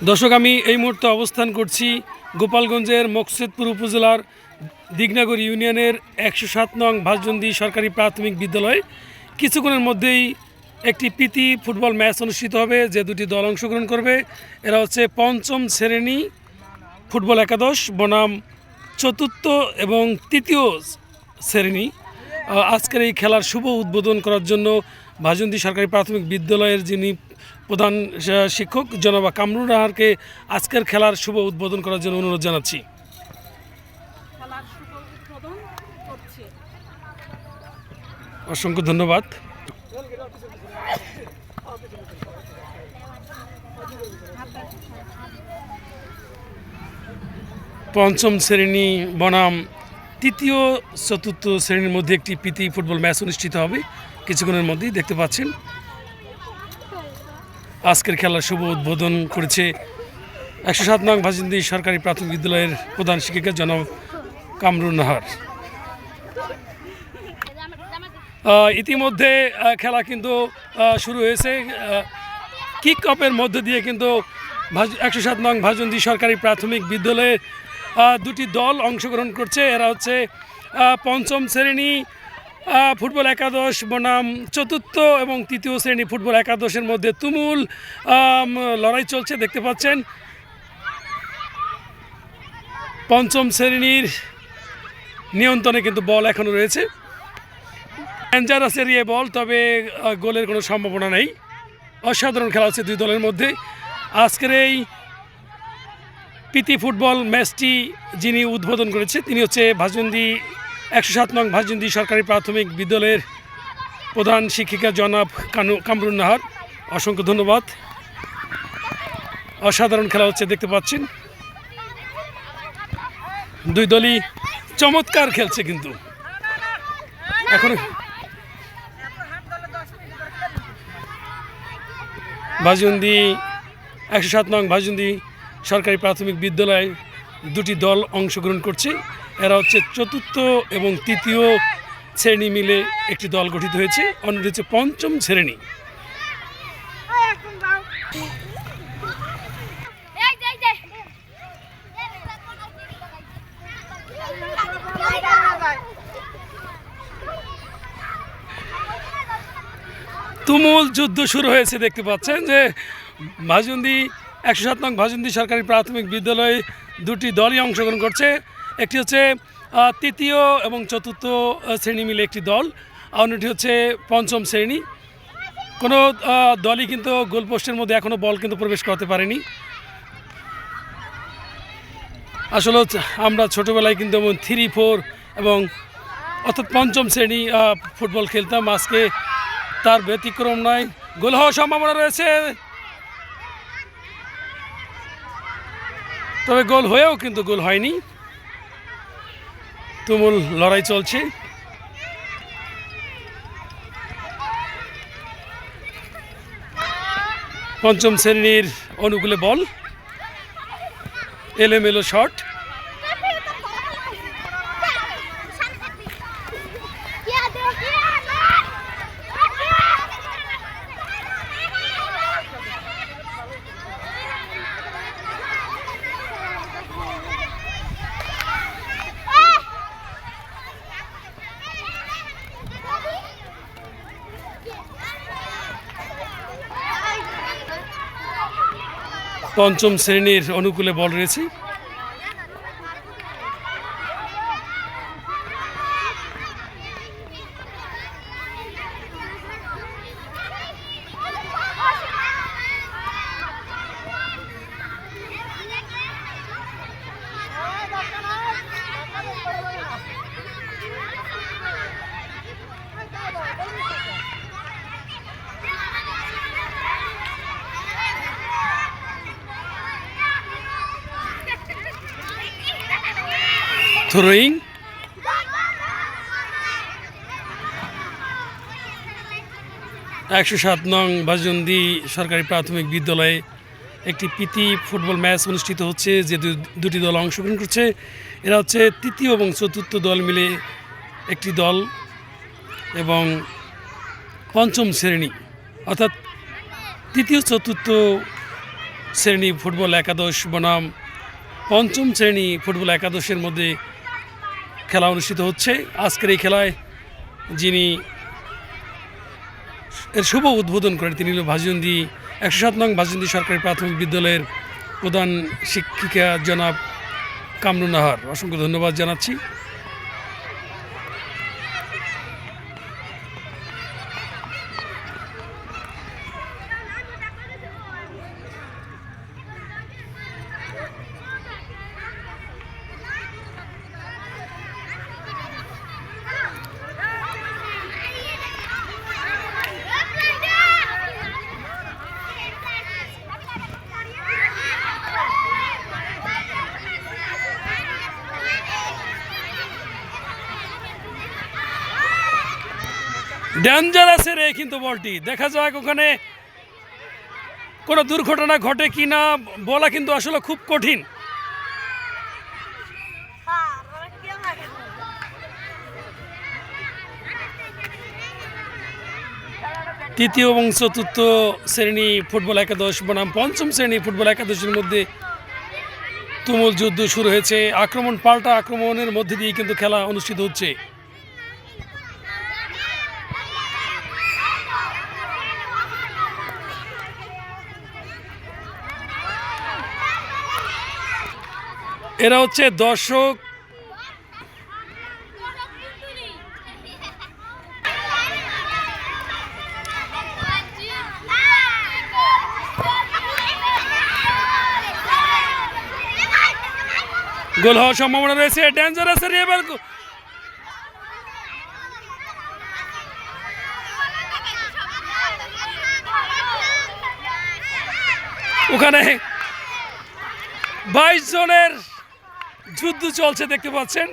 দর্শক, আমি এই মুহূর্তে অবস্থান করছি গোপালগঞ্জের মকসেদপুর উপজেলার দিগনগর ইউনিয়নের একশো সাত নং ভাসজন্দি সরকারি প্রাথমিক বিদ্যালয়ে। কিছুক্ষণের মধ্যেই একটি প্রীতি ফুটবল ম্যাচ অনুষ্ঠিত হবে, যে দুটি দল অংশগ্রহণ করবে। এরা হচ্ছে পঞ্চম শ্রেণি ফুটবল একাদশ, বনাম চতুর্থ এবং তৃতীয় শ্রেণি। আজকের এই খেলার শুভ উদ্বোধন করার জন্য ভাজন্দি সরকারি প্রাথমিক বিদ্যালয়ের যিনি প্রধান শিক্ষক জনাবা কামরুন রাহারকে আজকের খেলার শুভ উদ্বোধন করার জন্য অনুরোধ জানাচ্ছি। অসংখ্য ধন্যবাদ। পঞ্চম শ্রেণি বনাম তৃতীয় চতুর্থ শ্রেণির মধ্যে একটি প্রীতি ফুটবল ম্যাচ অনুষ্ঠিত হবে। কিছুক্ষণের মধ্যেই দেখতে পাচ্ছেন আজকের খেলার শুভ উদ্বোধন করেছে একশো সাত নং ভাজিন্দি সরকারি প্রাথমিক বিদ্যালয়ের প্রধান শিক্ষিকা জনাব কামরুন নাহার। ইতিমধ্যে খেলা কিন্তু শুরু হয়েছে। কিক অফের মধ্য দিয়ে কিন্তু একশো সাত নং ভাজন্দি সরকারি প্রাথমিক বিদ্যালয়ে দুটি দল অংশগ্রহণ করছে। এরা হচ্ছে পঞ্চম শ্রেণি ফুটবল একাদশ বনাম চতুর্থ এবং তৃতীয় শ্রেণি ফুটবল একাদশের মধ্যে তুমুল লড়াই চলছে, দেখতে পাচ্ছেন। পঞ্চম শ্রেণির নিয়ন্ত্রণে কিন্তু বল এখনও রয়েছে। ডেঞ্জারাস এরিয়ে বল, তবে গোলের কোনো সম্ভাবনা নেই। অসাধারণ খেলা হচ্ছে দুই দলের মধ্যে। আজকের এই প্রীতি ফুটবল ম্যাচটি যিনি উদ্বোধন করেছে, তিনি হচ্ছে ভাজন্দি একশো সাত নং ভাজন্দি সরকারি প্রাথমিক বিদ্যালয়ের প্রধান শিক্ষিকা জনাব কানু কামরুন নাহার। অসংখ্য ধন্যবাদ। অসাধারণ খেলা হচ্ছে, দেখতে পাচ্ছেন। দুই দলই চমৎকার খেলছে কিন্তু। এখন ভাজুন্দি একশো সাত নং ভাজুন্দি সরকারি প্রাথমিক বিদ্যালয়ে দুটি দল অংশগ্রহণ করছে। এরা হচ্ছে চতুর্থ এবং তৃতীয় শ্রেণি মিলে একটি দল গঠিত হয়েছে। অন্যটি হচ্ছে পঞ্চম শ্রেণি। তুমুল যুদ্ধ শুরু হয়েছে, দেখতে পাচ্ছেন যে ভাজুন্দি, একশো সাত নং ভাজুন্দি সরকারি প্রাথমিক বিদ্যালয়ে দুটি দলই অংশগ্রহণ করছে। একটি হচ্ছে তৃতীয় এবং চতুর্থ শ্রেণি মিলে একটি দল অন্যটি হচ্ছে পঞ্চম শ্রেণি। কোনো দলই কিন্তু গোলপোস্টের মধ্যে এখনও বল কিন্তু প্রবেশ করতে পারেনি। আসলে আমরা ছোটোবেলায় কিন্তু যেমন থ্রি ফোর এবং অর্থাৎ পঞ্চম শ্রেণি ফুটবল খেলতাম। আজকে তার ব্যতিক্রম নয় গোল হওয়ার সম্ভাবনা রয়েছে। তবে গোল হয়েও কিন্তু গোল হয়নি। তুমুল লড়াই চলছে। পঞ্চম শ্রেণির অনুকূলে বল। এলোমেলো শট। পঞ্চম শ্রেণির অনুকূলে বল রয়েছে। থ্রোয়িং একশো সাত নং বাজন্দি সরকারি প্রাথমিক বিদ্যালয়ে একটি প্রীতি ফুটবল ম্যাচ অনুষ্ঠিত হচ্ছে, যে দুটি দল অংশগ্রহণ করছে। এরা হচ্ছে তৃতীয় এবং চতুর্থ দল মিলে একটি দল এবং পঞ্চম শ্রেণি। অর্থাৎ তৃতীয়, চতুর্থ শ্রেণি ফুটবল একাদশ বনাম পঞ্চম শ্রেণি ফুটবল একাদশের মধ্যে খেলা অনুষ্ঠিত হচ্ছে। আজকের এই খেলায় যিনি এর শুভ উদ্বোধন করেন, তিনি হল ভাজুন্দি একশো সাত নং ভাজুন্দি সরকারি প্রাথমিক বিদ্যালয়ের প্রধান শিক্ষিকা জনাব কামরুন নাহার অসংখ্য ধন্যবাদ জানাচ্ছি। ডেঞ্জারাসের এই কিন্তু বলটি। দেখা যাক ওখানে কোনো দুর্ঘটনা ঘটে কি না, বলা কিন্তু আসলে খুব কঠিন। তৃতীয় এবং চতুর্থ শ্রেণি ফুটবল একাদশ বনাম পঞ্চম শ্রেণি ফুটবল একাদশের মধ্যে তুমুল যুদ্ধ শুরু হয়েছে। আক্রমণ, পাল্টা আক্রমণের মধ্যে দিয়ে কিন্তু খেলা অনুষ্ঠিত হচ্ছে। এরা হচ্ছে দর্শক। গোল হওয়ার সম্ভাবনা রয়েছে ডেঞ্জারাসের এবার গো- ওখানে বাইশ জনের যুদ্ধ চলছে দেখতে পাচ্ছেন।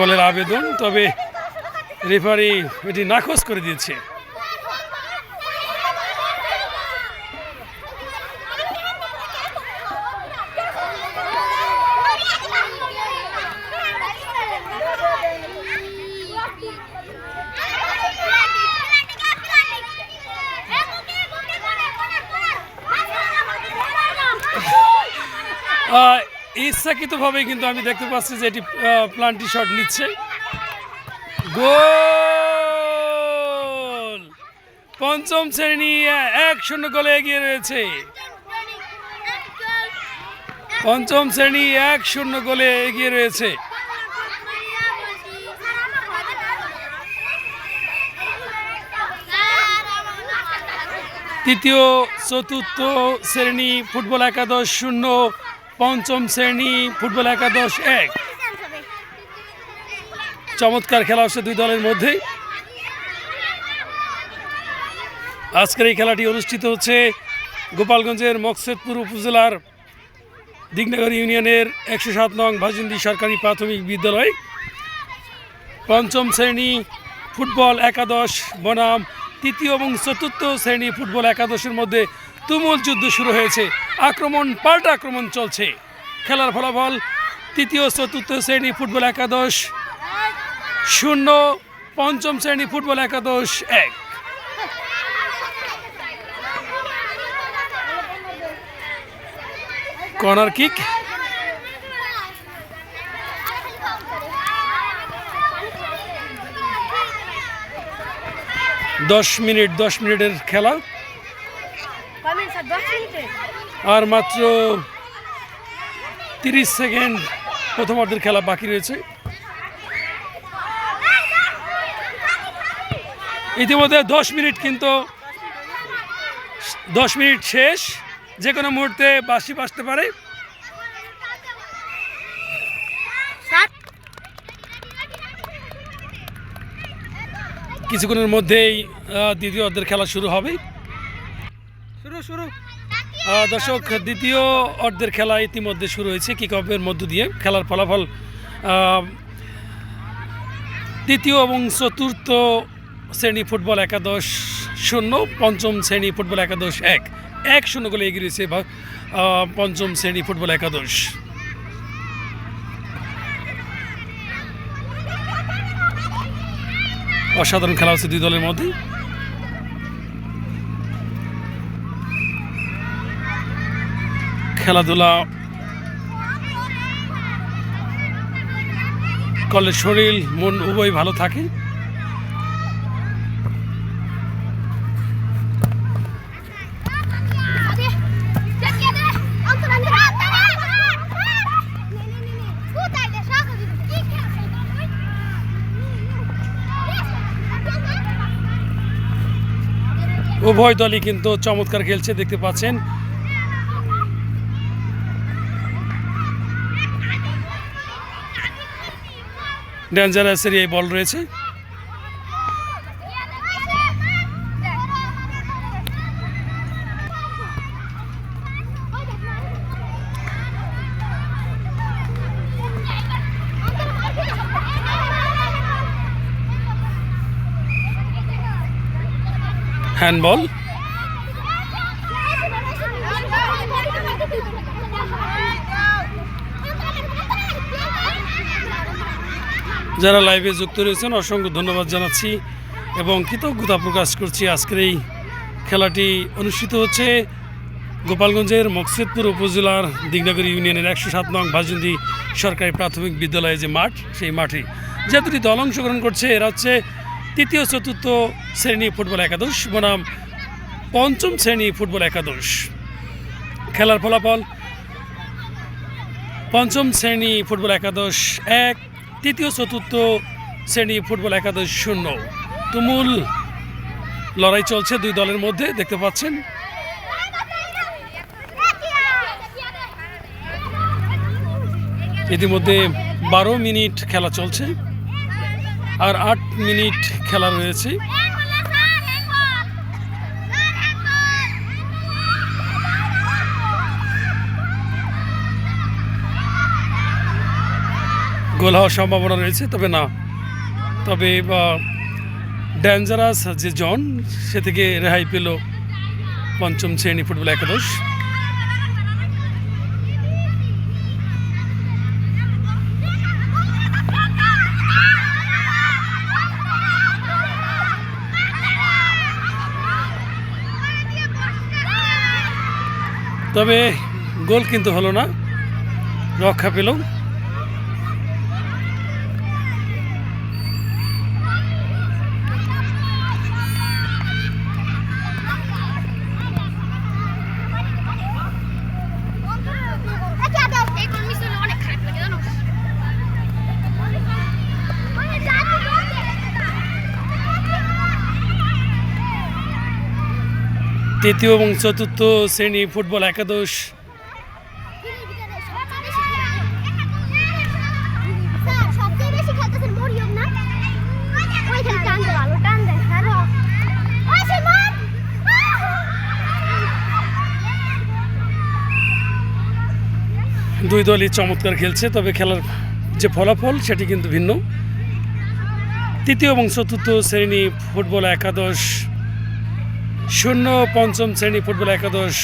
হ্যান্ডবলের আবেদন তবে রেফারি এটি নাকচ করে দিয়েছে। আহ, ইচ্ছাকৃতভাবে কিন্তু আমি দেখতে পাচ্ছি যে এটি প্লান্টি শট নিচ্ছে। গোল! পঞ্চম শ্রেণি, এক শূন্য গোলে এগিয়ে রয়েছে। পঞ্চম শ্রেণি, এক শূন্য গোলে এগিয়ে রয়েছে। তৃতীয়, চতুর্থ শ্রেণি, ফুটবল একাদশ শূন্য। পঞ্চম শ্রেণি, ফুটবল একাদশ এক। চমৎকার খেলা হচ্ছে দুই দলের মধ্যে আজকের এই খেলাটি অনুষ্ঠিত হচ্ছে গোপালগঞ্জের মকসেদপুর উপজেলার দিগনগর ইউনিয়নের একশো সাত নং ভাজিন্দি সরকারি প্রাথমিক বিদ্যালয়। পঞ্চম শ্রেণি ফুটবল একাদশ বনাম, তৃতীয় এবং চতুর্থ শ্রেণি ফুটবল একাদশের মধ্যে তুমুল যুদ্ধ শুরু হয়েছে। আক্রমণ, পাল্টা আক্রমণ চলছে। খেলার ফলাফল তৃতীয় চতুর্থ শ্রেণি ফুটবল একাদশ শূন্য, পঞ্চম শ্রেণি ফুটবল একাদশ এক। Corner kick. দশ মিনিট, দশ মিনিটের খেলা। আর মাত্র তিরিশ সেকেন্ড প্রথমার্ধের খেলা বাকি রয়েছে। ইতিমধ্যে দশ মিনিট কিন্তু দশ মিনিট শেষ। যে কোনো মুহূর্তে বাসি বাসতে পারে। কিছুক্ষণের মধ্যেই দ্বিতীয় অর্ধের খেলা শুরু হবে। শুরু? দর্শক, দ্বিতীয় অর্ধের খেলা ইতিমধ্যে শুরু হয়েছে কিক অফের মধ্য দিয়ে খেলার ফলাফল তৃতীয় এবং চতুর্থ শ্রেণি ফুটবল একাদশ শূন্য, পঞ্চম শ্রেণি ফুটবল একাদশ এক। এক শূন্য গোলে এগিয়ে রয়েছে পঞ্চম শ্রেণি ফুটবল একাদশ। অসাধারণ খেলা হচ্ছে দুই দলের মধ্যে। খেলাধুলা করলে শরীর মন উভয় ভালো থাকে। উভয় দলই কিন্তু চমৎকার খেলছে দেখতে পাচ্ছেন। ডেঞ্জারাসের এই বল রয়েছে। হ্যান্ডবল যারা লাইভে যুক্ত রয়েছেন, অসংখ্য ধন্যবাদ জানাচ্ছি এবং কৃতজ্ঞতা প্রকাশ করছি। আজকের এই খেলাটি অনুষ্ঠিত হচ্ছে গোপালগঞ্জের মকসেদপুর উপজেলার দিগনগর ইউনিয়নের একশো সাত নং ভাজন্দি সরকারি প্রাথমিক বিদ্যালয়ে যে মাঠ, সেই মাঠে যে দুটি দল অংশগ্রহণ করছে। এরা হচ্ছে তৃতীয়, চতুর্থ শ্রেণি ফুটবল একাদশ, বনাম পঞ্চম শ্রেণি ফুটবল একাদশ। খেলার ফলাফল, পঞ্চম শ্রেণি ফুটবল একাদশ এক তৃতীয় চতুর্থ শ্রেণি ফুটবল একাদশ শূন্য। তুমুল লড়াই চলছে দুই দলের মধ্যে, দেখতে পাচ্ছেন। ইতিমধ্যে বারো মিনিট খেলা চলছে আর আট মিনিট খেলা রয়েছে। গোল হওয়ার সম্ভাবনা রয়েছে, তবে না। তবে ডেঞ্জারাস যে জন, সে থেকে রেহাই পেল পঞ্চম শ্রেণি ফুটবল একাদশ। তবে গোল কিন্তু হলো না, রক্ষা পেল। তৃতীয় এবং চতুর্থ শ্রেণি ফুটবল একাদশ। দুই দলই চমৎকার খেলছে, তবে খেলার যে ফলাফল সেটি কিন্তু ভিন্ন। তৃতীয় এবং চতুর্থ শ্রেণি ফুটবল একাদশ। শূন্য, পঞ্চম শ্রেণি ফুটবল একাদশ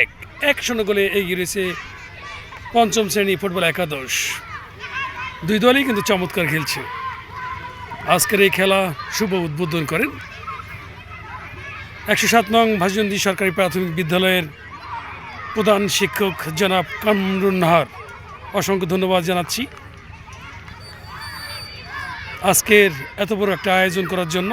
এক এক শূন্য গোলে এগিয়ে রয়েছে পঞ্চম শ্রেণি ফুটবল একাদশ। দুই দলই কিন্তু চমৎকার খেলছে। আজকের এই খেলা শুভ উদ্বোধন করেন একশো সাত নং ভাজন্দি সরকারি প্রাথমিক বিদ্যালয়ের প্রধান শিক্ষক জনাব কামরুন নাহার। অসংখ্য ধন্যবাদ জানাচ্ছি। আজকের এত বড় একটা আয়োজন করার জন্য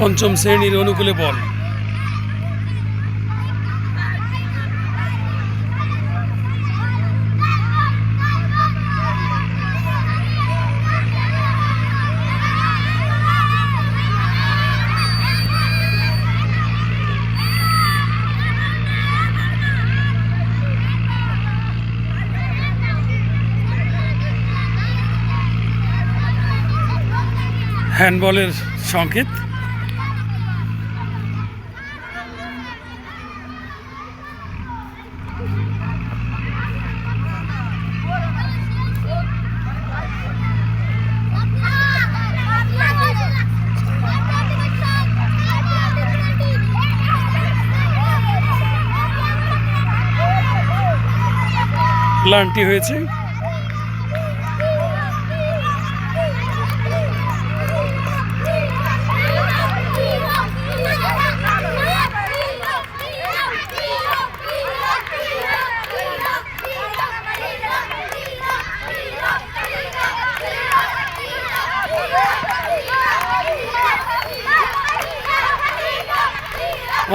পঞ্চম শ্রেণির অনুকূলে বল। হ্যান্ডবলের সংকেত। প্লান্টটি হয়েছে।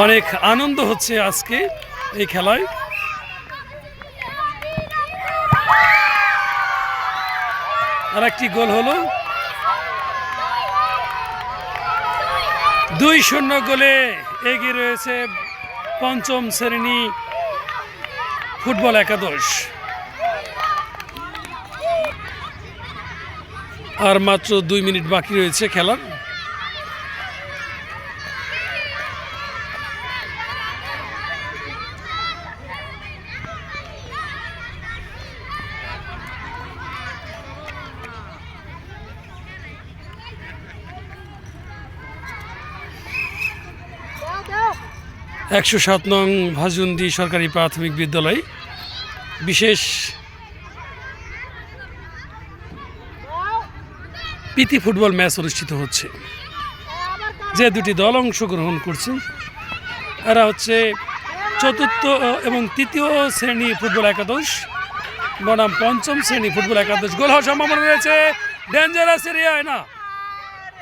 অনেক আনন্দ হচ্ছে আজকে এই খেলায়। আর একটি গোল হলো। দুই শূন্য গোলে এগিয়ে রয়েছে পঞ্চম শ্রেণি ফুটবল একাদশ। আর মাত্র দুই মিনিট বাকি রয়েছে খেলার। একশো সাত নং ভাজুন্দি সরকারি প্রাথমিক বিদ্যালয়। বিশেষ প্রীতি ফুটবল ম্যাচ অনুষ্ঠিত হচ্ছে। যে দুটি দল অংশগ্রহণ করছে, এরা হচ্ছে চতুর্থ এবং তৃতীয় শ্রেণি ফুটবল একাদশ। বনাম পঞ্চম শ্রেণি ফুটবল একাদশ। গোল হওয়ার সম্ভাবনা রয়েছে। ডেঞ্জারাস এরিয়ায় না?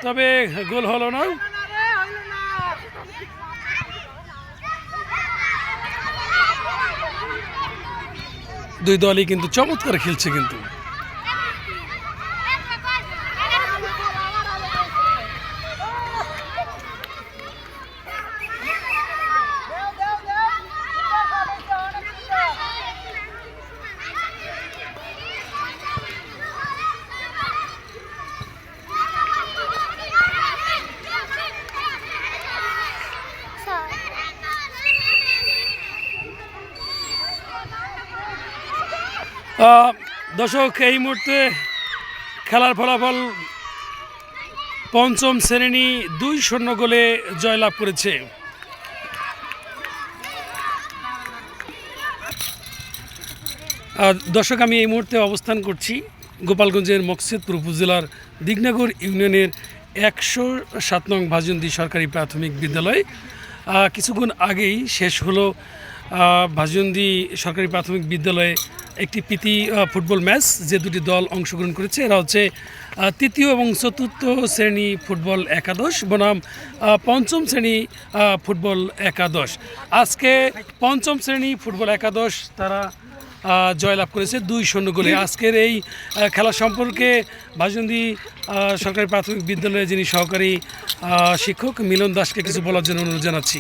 তবে গোল হলো না। দুই দলই কিন্তু চমৎকার খেলছে কিন্তু। দর্শক, এই মুহূর্তে খেলার ফলাফল পঞ্চম শ্রেণি দুই শূন্য গোলে জয়লাভ করেছে। দর্শক, আমি এই মুহূর্তে অবস্থান করছি গোপালগঞ্জের মকসেদপুর উপজেলার দিগনগর ইউনিয়নের একশো সাত নং ভাজন্দি সরকারি প্রাথমিক বিদ্যালয়। কিছুক্ষণ আগেই শেষ হলো ভাজন্দি সরকারি প্রাথমিক বিদ্যালয়ে একটি প্রীতি ফুটবল ম্যাচ যে দুটি দল অংশগ্রহণ করেছে। এরা হচ্ছে তৃতীয় এবং চতুর্থ শ্রেণি ফুটবল একাদশ। বনাম পঞ্চম শ্রেণি ফুটবল একাদশ। আজকে পঞ্চম শ্রেণি ফুটবল একাদশ তারা জয়লাভ করেছে দুই শূন্য গোলে। আজকের এই খেলা সম্পর্কে ভাজন্দি সরকারি প্রাথমিক বিদ্যালয়ে যিনি সহকারী শিক্ষক মিলন দাসকে কিছু বলার জন্য অনুরোধ জানাচ্ছি।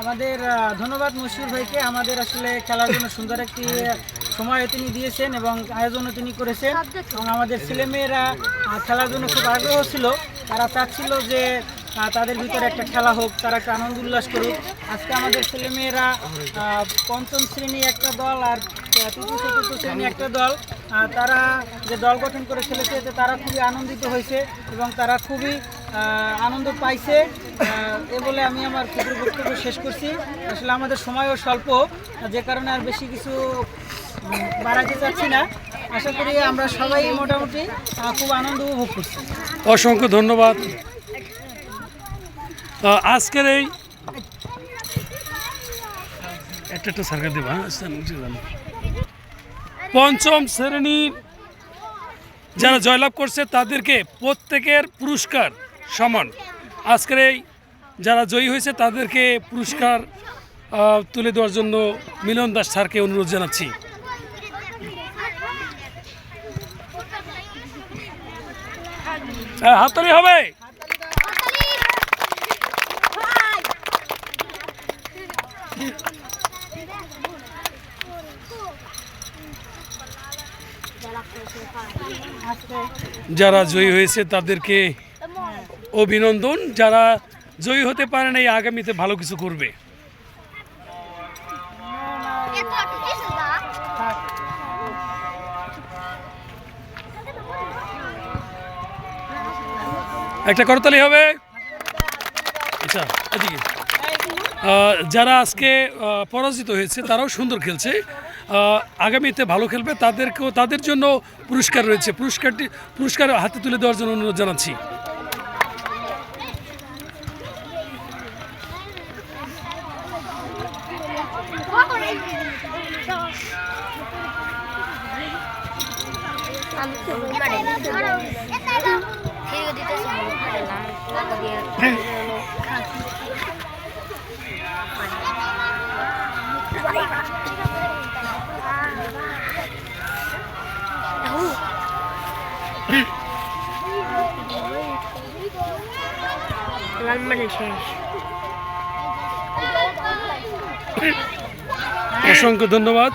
আমাদের ধন্যবাদ মশিউর ভাইকে। আমাদের আসলে খেলার জন্য সুন্দর একটি সময় তিনি দিয়েছেন এবং আয়োজনও তিনি করেছেন। এবং আমাদের ছেলেমেয়েরা খেলার জন্য খুব আগ্রহ ছিল। তারা চাচ্ছিল যে তাদের ভিতরে একটা খেলা হোক, তারা একটা আনন্দ উল্লাস করুক। আজকে আমাদের ছেলেমেয়েরা পঞ্চম শ্রেণি একটা দল আর একটা দল তারা যে দল গঠন করে খেলেছে তারা খুবই আনন্দিত হয়েছে এবং তারা খুবই আনন্দ পাইছে এ বলে আমি আমার ক্ষুদ্র বক্তব্য শেষ করছি। আসলে আমাদের সময়ও স্বল্প, যে কারণে আর বেশি কিছু বাড়াতে চাচ্ছি না। আশা করি আমরা সবাই মোটামুটি খুব আনন্দ উপভোগ করছি। অসংখ্য ধন্যবাদ। আজকের এই একটা একটা সার্কার দেবা পঞ্চম শ্রেণির যারা জয়লাভ করছে তাদেরকে প্রত্যেকের পুরস্কার সমান। আজকের এই যারা জয়ী হয়েছে তাদেরকে পুরস্কার তুলে দেওয়ার জন্য মিলন দাস স্যারকে অনুরোধ জানাচ্ছি। হ্যাঁ, হাততালি হবে। যারা জয়ী হয়েছে তাদেরকে অভিনন্দন। যারা জয়ী হতে পারে নাই, আগামীতে ভালো কিছু করবে। একটা করতালি হবে? আচ্ছা যারা আজকে পরাজিত হয়েছে, তারাও সুন্দর খেলছে। আগামীতে ভালো খেলবে তাদেরকেও তাদের জন্য পুরস্কার রয়েছে। পুরস্কারটি পুরস্কার হাতে তুলে দেওয়ার জন্য অনুরোধ জানাচ্ছি। আমি লালমানের শেষ? অসংখ্য ধন্যবাদ।